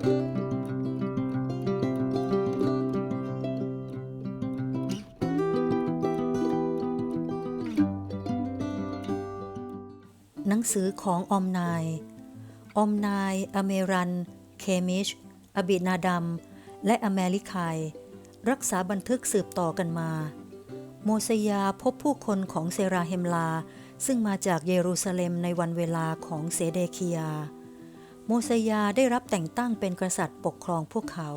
หนังสือของออมนายออมนาย อเมรัน เคมิช อบินาดัม และอเมริคาย รักษาบันทึกสืบต่อกันมา โมเสยาพบผู้คนของเซราเฮมลา ซึ่งมาจากเยรูซาเล็มในวันเวลาของเซเดคียา โมเสยาได้รับแต่งตั้งเป็นกษัตริย์ปกครองพวกเขา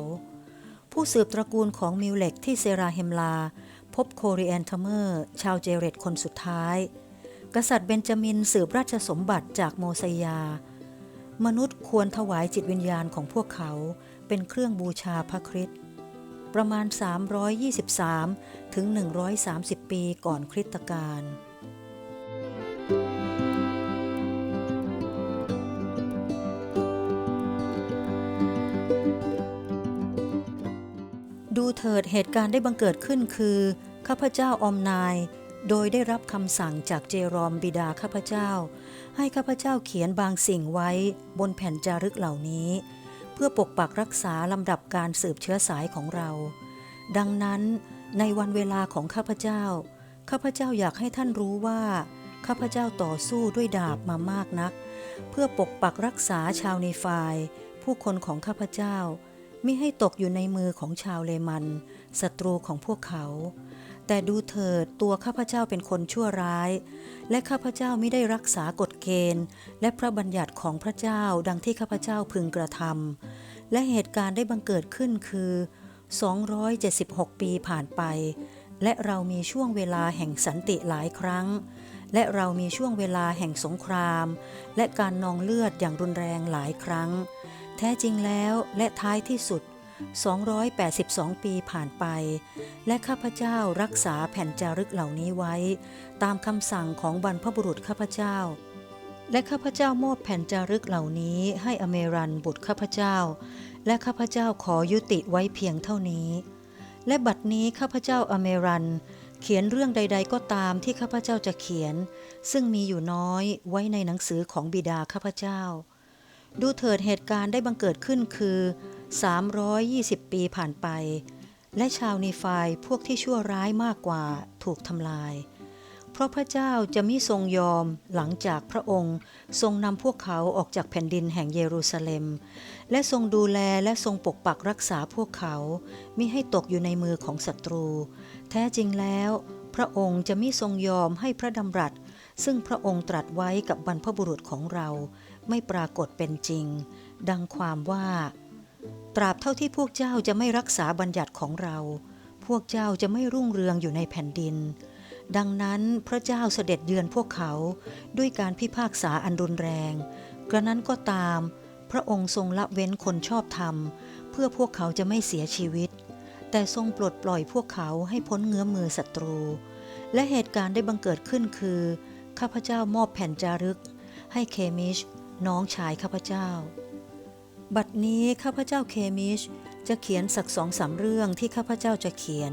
ผู้สืบตระกูลของมิวเล็กที่เซราเฮมลา พบโคริแอนเทเมอร์ ชาวเจเรตคนสุดท้าย กษัตริย์เบนจามินสืบราชสมบัติจากโมเสยา มนุษย์ควรถวายจิตวิญญาณของพวกเขาเป็นเครื่องบูชาพระคริสต์ประมาณ 323 ถึง 130 ปีก่อนคริสตกาล ดูเถิดเหตุการณ์ได้บังเกิดขึ้นคือข้าพเจ้าอมนาย โดยได้รับคำสั่งจากเจรอมบิดาข้าพเจ้า ให้ข้าพเจ้าเขียนบางสิ่งไว้บนแผ่นจารึกเหล่านี้ เพื่อปกปักรักษาลำดับการสืบเชื้อสายของเรา ดังนั้นในวันเวลาของข้าพเจ้า ข้าพเจ้าอยากให้ท่านรู้ว่า ข้าพเจ้าต่อสู้ด้วยดาบมามากนัก เพื่อปกปักรักษาชาวเนฟาย ผู้คนของข้าพเจ้า มิให้ตกอยู่ในมือของชาวเลมันศัตรูของพวกเขา แต่ดูเถิดตัวข้าพเจ้าเป็นคนชั่วร้าย และข้าพเจ้าไม่ได้รักษากฎเกณฑ์ และพระบัญญัติของพระเจ้าดังที่ข้าพเจ้าพึงกระทำและเหตุการณ์ได้บังเกิดขึ้นคือ 276 ปีผ่านไป และเรามีช่วงเวลาแห่งสันติหลายครั้ง และเรามีช่วงเวลาแห่งสงคราม และการนองเลือดอย่างรุนแรงหลายครั้ง แท้จริงแล้วและท้ายที่สุด 282 ปีผ่านไป และข้าพเจ้ารักษาแผ่นจารึกเหล่านี้ไว้ ตามคำสั่งของบรรพบุรุษข้าพเจ้า และข้าพเจ้ามอบแผ่นจารึกเหล่านี้ให้อเมรันบุตรข้าพเจ้า และข้าพเจ้าขอยุติไว้เพียงเท่านี้ และบัดนี้ข้าพเจ้าอเมรันเขียนเรื่องใด ๆ ก็ตามที่ข้าพเจ้าจะเขียน ซึ่งมีอยู่น้อยไว้ในหนังสือของบิดาข้าพเจ้า ดูเถิดเหตุการณ์ได้บังเกิดขึ้นคือ 320 ปีผ่านไป และชาวนีฟายพวกที่ชั่วร้ายมากกว่าถูกทำลาย เพราะพระเจ้าจะมิทรงยอมหลังจากพระองค์ทรงนำพวกเขาออกจากแผ่นดินแห่งเยรูซาเล็ม และทรงดูแลและทรงปกปักรักษาพวกเขามิให้ตกอยู่ในมือของศัตรู แท้จริงแล้ว พระองค์จะมิทรงยอมให้พระดำรัสซึ่งพระองค์ตรัสไว้กับบรรพบุรุษของเรา ไม่ปรากฏเป็นจริง ดังความว่า ตราบเท่าที่พวกเจ้าจะไม่รักษาบัญญัติของเรา พวกเจ้าจะไม่รุ่งเรืองอยู่ในแผ่นดิน ดังนั้นพระเจ้าเสด็จเยือนพวกเขาด้วยการพิพากษาอันรุนแรง กระนั้นก็ตาม พระองค์ทรงละเว้นคนชอบธรรม เพื่อพวกเขาจะไม่เสียชีวิต แต่ทรงปลดปล่อยพวกเขาให้พ้นเงื้อมือศัตรู และเหตุการณ์ได้บังเกิดขึ้นคือข้าพเจ้ามอบแผ่นจารึก ให้เคมิช น้องชายข้าพเจ้า บัดนี้ข้าพเจ้าเคมิชจะเขียนสักสองสามเรื่องที่ข้าพเจ้าจะเขียน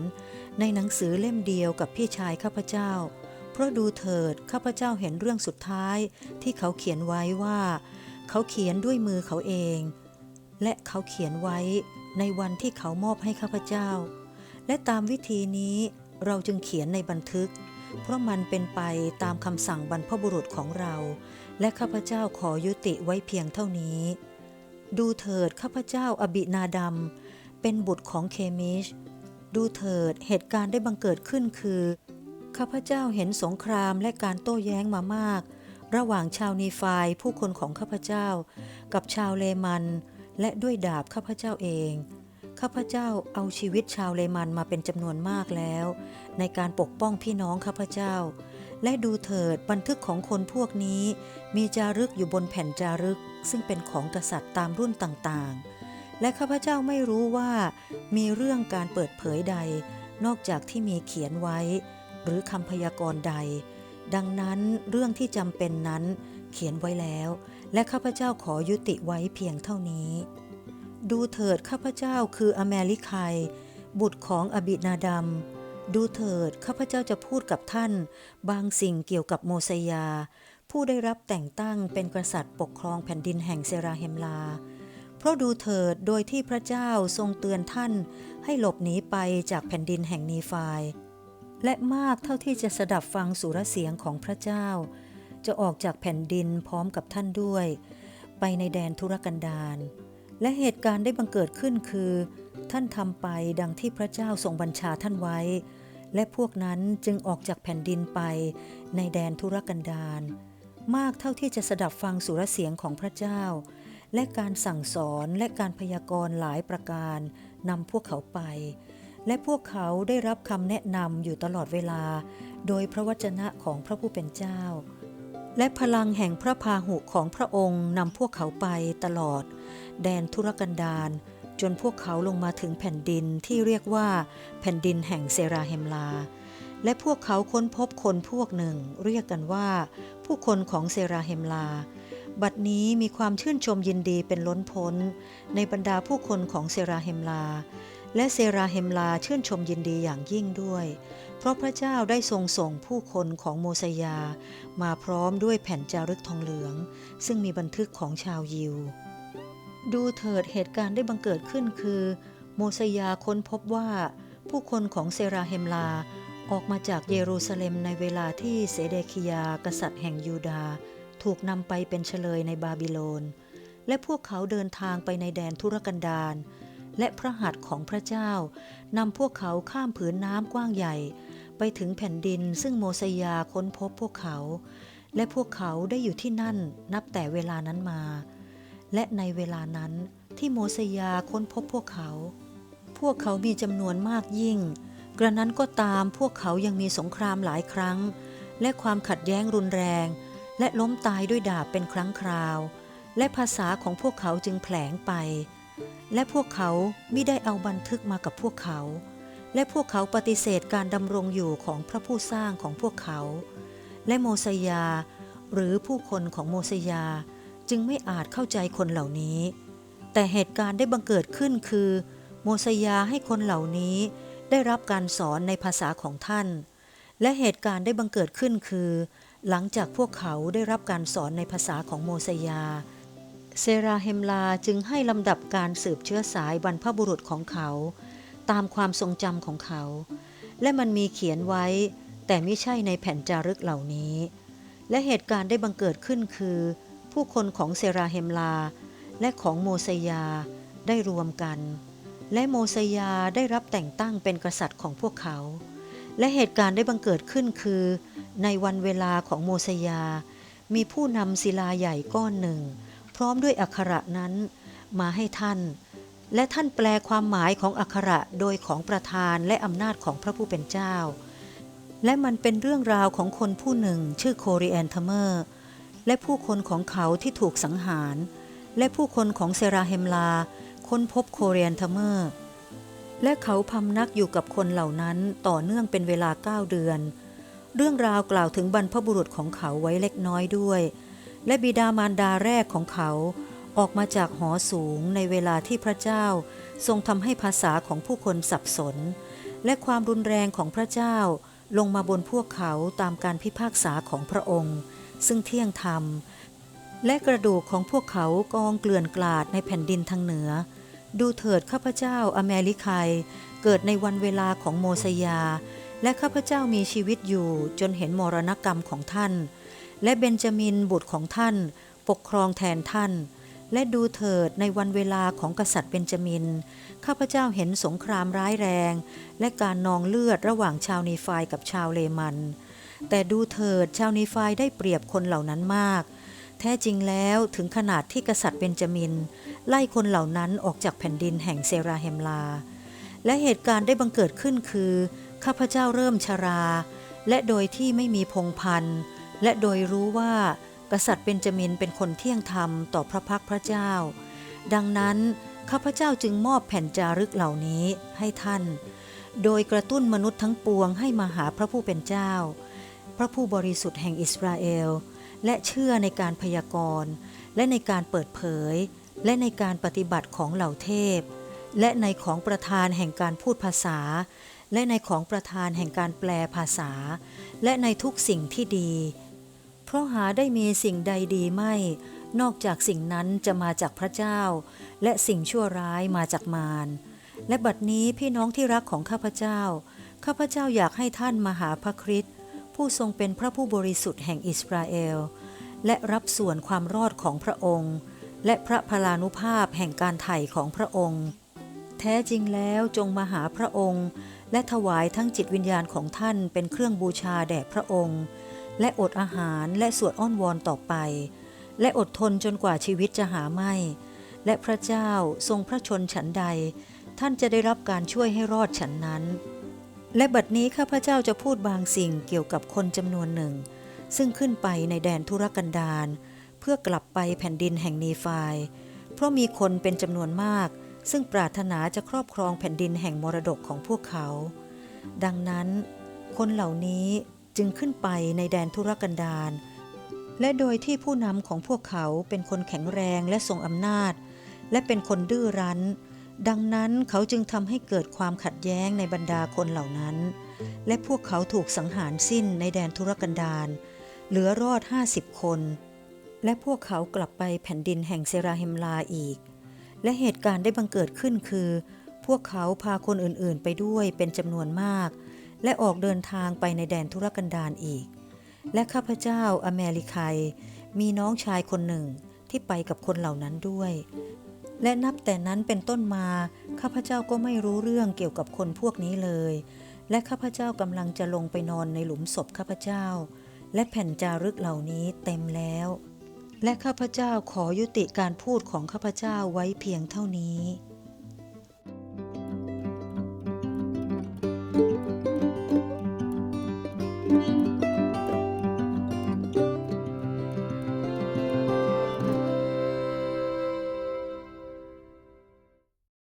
ในหนังสือเล่มเดียวกับพี่ชายข้าพเจ้า เพราะดูเถิดข้าพเจ้าเห็นเรื่องสุดท้ายที่เขาเขียนไว้ว่า เขาเขียนด้วยมือเขาเอง และเขาเขียนไว้ในวันที่เขามอบให้ข้าพเจ้า และตามวิธีนี้เราจึงเขียนในบันทึก เพราะมันเป็นไปตามคำสั่งบรรพบุรุษของเรา และข้าพเจ้าขอยุติไว้เพียงเท่านี้ ดูเถิดข้าพเจ้าอบินาดัมเป็นบุตรของเคมิช ดูเถิดเหตุการณ์ได้บังเกิดขึ้นคือ ข้าพเจ้าเห็นสงครามและการโต้แย้งมามาก ระหว่างชาวนีฟายผู้คนของข้าพเจ้า กับชาวเลมัน และด้วยดาบข้าพเจ้าเอง ข้าพเจ้าเอาชีวิตชาวเลมันมาเป็นจำนวนมากแล้ว ในการปกป้องพี่น้องข้าพเจ้า และดูเถิดบันทึกของคนพวกนี้ มีจารึกอยู่บนแผ่นจารึก ซึ่งเป็นของกษัตริย์ตามรุ่นต่างๆ และข้าพเจ้าไม่รู้ว่ามีเรื่องการเปิดเผยใด นอกจากที่มีเขียนไว้ หรือคำพยากรณ์ใด ดังนั้นเรื่องที่จำเป็นนั้นเขียนไว้แล้ว และข้าพเจ้าขอยุติไว้เพียงเท่านี้ ดูเถิดข้าพเจ้าคืออเมริคายบุตรของอบินาดัม ดูเถิดข้าพเจ้าจะพูดกับท่าน บางสิ่งเกี่ยวกับโมเสยา ผู้ได้รับแต่งตั้งเป็นกษัตริย์ปกครองแผ่นดินแห่งเซราเฮมลา เพราะดูเถิดโดยที่พระเจ้าทรงเตือนท่าน ให้หลบหนีไปจากแผ่นดินแห่งนีฟายและมากเท่าที่จะสดับฟังสุรเสียงของพระเจ้า จะออกจากแผ่นดินพร้อมกับท่านด้วย ไปในแดนทุรกันดาร และเหตุการณ์ได้บังเกิดขึ้นคือ ท่านทำไปดังที่พระเจ้าทรงบัญชาท่านไว้ และพวกนั้นจึงออกจากแผ่นดินไปในแดนทุรกันดารมากเท่าที่จะสดับฟังสุรเสียงของพระเจ้า และการสั่งสอนและการพยากรณ์หลายประการนำพวกเขาไป และพวกเขาได้รับคำแนะนำอยู่ตลอดเวลา โดยพระวจนะของพระผู้เป็นเจ้า และพลังแห่งพระพาหุของพระองค์นำพวกเขาไปตลอด แดนทุรกันดารจนพวกเขาลงมาถึงแผ่นดินที่เรียกว่า แผ่นดินแห่งเซราเฮมลา และพวกเขาค้นพบคนพวกหนึ่ง เรียกกันว่า ผู้คนของเซราเฮมลา บัดนี้มีความชื่นชมยินดีเป็นล้นพ้น ในบรรดาผู้คนของเซราเฮมลา และเซราเฮมลาชื่นชมยินดีอย่างยิ่งด้วย เพราะพระเจ้าได้ทรงส่งผู้คนของโมสยา มาพร้อมด้วยแผ่นจารึกทองเหลือง ซึ่งมีบันทึกของชาวยิว ดูเถิดเหตุการณ์ได้บังเกิดขึ้นคือ โมสยาค้นพบว่า ผู้คนของเซราเฮมลาออกมาจากเยรูซาเล็มในเวลาที่เสเดคิยากษัตริย์แห่งยูดา ถูกนำไปเป็นเฉลยในบาบิโลน และพวกเขาเดินทางไปในแดนทุรกันดาร และพระหัตถ์ของพระเจ้านำพวกเขาข้ามผืนน้ำกว้างใหญ่ ไปถึงแผ่นดินซึ่งโมสยาค้นพบพวกเขา และพวกเขาได้อยู่ที่นั่นนับแต่เวลานั้นมา และในเวลานั้นที่โมสยาค้นพบพวกเขา พวกเขามีจำนวนมากยิ่ง กระนั้นก็ตามพวกเขายังมีสงครามหลายครั้ง และความขัดแย้งรุนแรง และล้มตายด้วยดาบเป็นครั้งคราว และภาษาของพวกเขาจึงแผลงไป และพวกเขาไม่ได้เอาบันทึกมากับพวกเขา และพวกเขาปฏิเสธการดำรงอยู่ของพระผู้สร้างของพวกเขา และโมสยา หรือผู้คนของโมสยาจึงไม่อาจเข้าใจคนเหล่านี้ แต่เหตุการณ์ได้บังเกิดขึ้นคือ โมสยาให้คนเหล่านี้ได้รับการสอนในภาษาของท่าน และเหตุการณ์ได้บังเกิดขึ้นคือ หลังจากพวกเขาได้รับการสอนในภาษาของโมสยา เซราเฮมลาจึงให้ลำดับการสืบเชื้อสายบรรพบุรุษของเขา ตามความทรงจำของเขา และมันมีเขียนไว้ แต่ไม่ใช่ในแผ่นจารึกเหล่านี้ และเหตุการณ์ได้บังเกิดขึ้นคือ ผู้คนของเซราเฮมลา และของโมสยาได้รวมกัน และโมสยาได้รับแต่งตั้งเป็นกษัตริย์ของพวกเขา และเหตุการณ์ได้บังเกิดขึ้นคือ ในวันเวลาของโมสยา มีผู้นำศิลาใหญ่ก้อนหนึ่ง พร้อมด้วยอักขระนั้นมาให้ท่าน และท่านแปลความหมายของอักขระโดยของประธานและอำนาจของพระผู้เป็นเจ้า และมันเป็นเรื่องราวของคนผู้หนึ่งชื่อโคริแอนเทเมอร์ และผู้คนของเขาที่ถูกสังหาร และผู้คนของเซราเฮมลา ค้นพบโคเรียนเทเมอร์และเขาพำนักอยู่กับคนเหล่านั้นต่อเนื่องเป็นเวลาเก้าเดือน เรื่องราวกล่าวถึงบรรพบุรุษของเขาไว้เล็กน้อยด้วย และบิดามารดาแรกของเขาออกมาจากหอสูงในเวลาที่พระเจ้า ทรงทำให้ภาษาของผู้คนสับสน และความรุนแรงของพระเจ้าลงมาบนพวกเขาตามการพิพากษาของพระองค์ ซึ่งเที่ยงธรรม และกระดูกของพวกเขากองเกลื่อนกลาดในแผ่นดินทางเหนือ ดูเถิดข้าพเจ้าอเมริคัยเกิดในวันเวลาของโมสยา และข้าพเจ้ามีชีวิตอยู่จนเห็นมรณกรรมของท่าน และเบนจามินบุตรของท่าน ปกครองแทนท่าน และดูเถิดในวันเวลาของกษัตริย์เบนจามิน ข้าพเจ้าเห็นสงครามร้ายแรง และการนองเลือดระหว่างชาวนีฟายกับชาวเลมัน แต่ดูเถิดชาวนีฟายได้เปรียบคนเหล่านั้นมาก แท้จริงแล้วถึงขนาดที่กษัตริย์เบนจามิน ไล่คนเหล่านั้นออกจากแผ่นดินแห่งเซราเฮมลา และเหตุการณ์ได้บังเกิดขึ้นคือ ข้าพเจ้าเริ่มชรา และโดยที่ไม่มีพงพันธ์ และโดยรู้ว่ากษัตริย์เบนจามินเป็นคนเที่ยงธรรมต่อพระพักพระเจ้า ดังนั้นข้าพเจ้าจึงมอบแผ่นจารึกเหล่านี้ให้ท่าน โดยกระตุ้นมนุษย์ทั้งปวงให้มาหาพระผู้เป็นเจ้า พระผู้บริสุทธิ์แห่งอิสราเอล และเชื่อในการพยากรณ์ และในการเปิดเผย และในการปฏิบัติของเหล่าเทพ และในของประธานแห่งการพูดภาษา และในของประธานแห่งการแปลภาษา และในทุกสิ่งที่ดี เพราะหาได้มีสิ่งใดดีไม่ นอกจากสิ่งนั้นจะมาจากพระเจ้า และสิ่งชั่วร้ายมาจากมารและบัดนี้พี่น้องที่รักของข้าพเจ้า ข้าพเจ้าอยากให้ท่านมาหาพระคริสต์ผู้ทรงเป็นพระผู้บริสุทธิ์แห่งอิสราเอล และรับส่วนความรอดของพระองค์ และพระพลานุภาพแห่งการไถ่ของพระองค์ แท้จริงแล้วจงมาหาพระองค์ และถวายทั้งจิตวิญญาณของท่านเป็นเครื่องบูชาแด่พระองค์ และอดอาหารและสวดอ้อนวอนต่อไป และอดทนจนกว่าชีวิตจะหาไม่ และพระเจ้าทรงพระชนฉันใด ท่านจะได้รับการช่วยให้รอดฉันนั้น และบัดนี้ข้าพเจ้าจะพูดบางสิ่งเกี่ยวกับคนจำนวนหนึ่ง ซึ่งขึ้นไปในแดนธุรกันดารเพื่อกลับไปแผ่นดินแห่งนีฟายเพราะมีคนเป็นจำนวนมาก ซึ่งปรารถนาจะครอบครองแผ่นดินแห่งมรดกของพวกเขา ดังนั้น คนเหล่านี้ จึงขึ้นไปในแดนธุรกันดารและโดยที่ผู้นำของพวกเขาเป็นคนแข็งแรงและทรงอำนาจ และเป็นคนดื้อรั้น ดังนั้นเขาจึงทำให้เกิดความขัดแย้งในบรรดาคนเหล่านั้น และพวกเขาถูกสังหารสิ้นในแดนธุรกันดารเหลือรอดห้าสิบคน และพวกเขากลับไปแผ่นดินแห่งเซราเฮมลาอีก และเหตุการณ์ได้บังเกิดขึ้นคือ พวกเขาพาคนอื่นๆ ไปด้วยเป็นจำนวนมาก และออกเดินทางไปในแดนธุรกันดารอีก และข้าพเจ้าอเมริคัยมีน้องชายคนหนึ่งที่ไปกับคนเหล่านั้นด้วย และนับแต่นั้นเป็นต้นมาข้าพเจ้าก็ไม่รู้เรื่องเกี่ยวกับคนพวกนี้เลย และข้าพเจ้ากำลังจะลงไปนอนในหลุมศพข้าพเจ้า และแผ่นจารึกเหล่านี้เต็มแล้ว และข้าพเจ้าขอยุติการพูดของข้าพเจ้าไว้เพียงเท่านี้